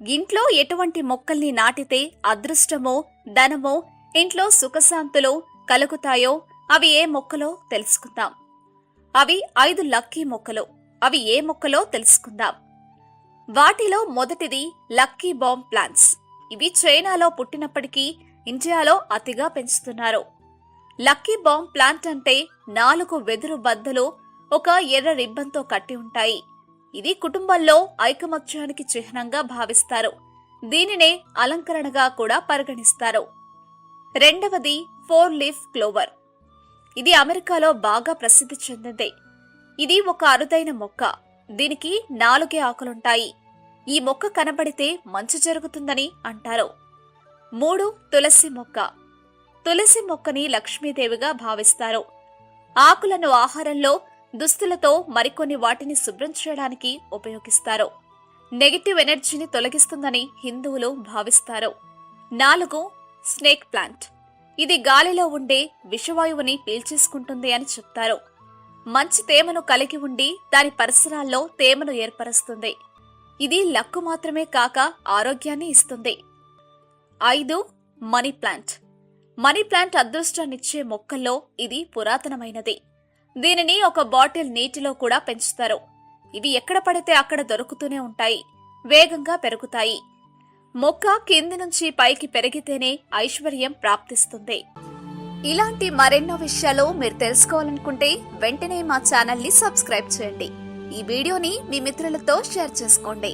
ఇంట్లో ఎటువంటి మొక్కల్ని నాటితే అదృష్టమో ధనమో ఇంట్లో సుఖశాంతులు కలుగుతాయో అవి ఏ మొక్కలో తెలుసుకుందాం. అవి ఐదు లక్కీ మొక్కలు. అవి ఏ మొక్కలో తెలుసుకుందాం. వాటిలో మొదటిది లక్కీ బాంబ్ ప్లాంట్స్. ఇవి చైనాలో పుట్టినప్పటికీ ఇండియాలో అతిగా పెంచుతున్నారు. లక్కీ బాంబ్ ప్లాంట్ అంటే నాలుగు వెదురు బద్దలు ఒక ఎర్ర రిబ్బన్తో కట్టి ఉంటాయి. ఇది కుటుంబంలో ఐకమత్యానికి చిహ్నంగా భావిస్తారు. దీనినే అలంకరణగా కూడా పరిగణిస్తారు. రెండవది ఫోర్ లీఫ్ క్లోవర్. ఇది అమెరికాలో బాగా ప్రసిద్ధి చెందింది. ఇది ఒక అరుదైన మొక్క. దీనికి నాలుగే ఆకులుంటాయి. ఈ మొక్క కనబడితే మంచి జరుగుతుందని అంటారు. మూడు తులసి మొక్క. తులసి మొక్కని లక్ష్మీదేవిగా భావిస్తారు. ఆకులను ఆహారంలో దుస్తులతో మరికొన్ని వాటిని శుభ్రం చేయడానికి ఉపయోగిస్తారు. నెగిటివ్ ఎనర్జీని తొలగిస్తుందని హిందువులు భావిస్తారు. నాలుగు స్నేక్ ప్లాంట్. ఇది గాలిలో ఉండే విషవాయువుని పీల్చేసుకుంటుంది అని చెప్తారు. మంచి తేమను కలిగి ఉండి దాని పరిసరాల్లో తేమను ఏర్పరుస్తుంది. ఇది లక్కు మాత్రమే కాక ఆరోగ్యాన్ని ఇస్తుంది. ఐదు మనీ ప్లాంట్. మనీ ప్లాంట్ అదృష్టాన్నిచ్చే మొక్కల్లో ఇది పురాతనమైనది. దీనిని ఒక బాటిల్ నీటిలో కూడా పెంచుతారు. ఇవి ఎక్కడ పడితే అక్కడ దొరుకుతూనే ఉంటాయి. వేగంగా పెరుగుతాయి. మొక్క కింది నుంచి పైకి పెరిగితేనే ఐశ్వర్యం ప్రాప్తిస్తుంది. ఇలాంటి మరెన్నో విషయాలు మీరు తెలుసుకోవాలనుకుంటే వెంటనే మా ఛానల్ని సబ్స్క్రైబ్ చేయండి. ఈ వీడియోని మీ మిత్రులతో షేర్ చేసుకోండి.